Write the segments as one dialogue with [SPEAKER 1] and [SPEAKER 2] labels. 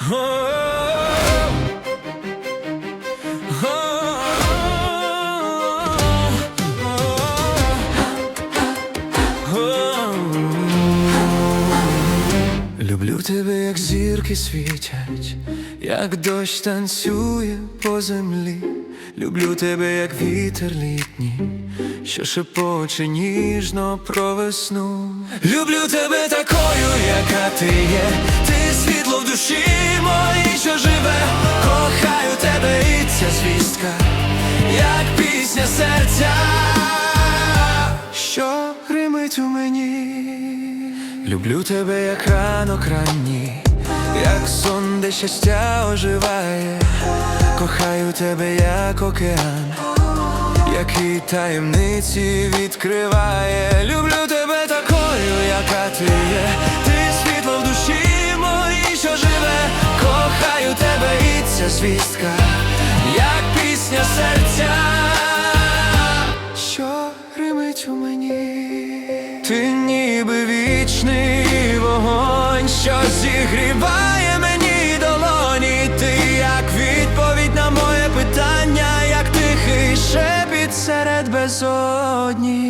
[SPEAKER 1] Люблю тебе, як зірки світять, як дощ танцює по землі. Люблю тебе, як вітер літній, що шепоче ніжно про весну. Люблю тебе такою, яка ти є. В душі моїй, що живе. Кохаю тебе, і ця звістка, як пісня серця, що гримить у мені. Люблю тебе, як ранок ранній, як сон, де щастя оживає, кохаю тебе, як океан, який таємниці відкриває. Люблю тебе такою, яка. Ти звістка, як пісня серця, що гримить у мені. Ти ніби вічний вогонь, що зігріває мені долоні. Ти як відповідь на моє питання, як тихий шепіт серед безодні.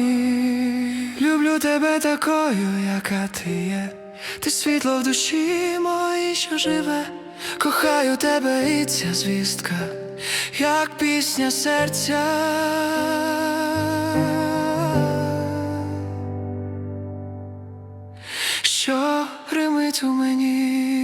[SPEAKER 1] Люблю тебе такою, яка ти є. Ти світло в душі моїй, що живе. Кохаю тебе, і ця звістка, як пісня серця. Що гримить у мені?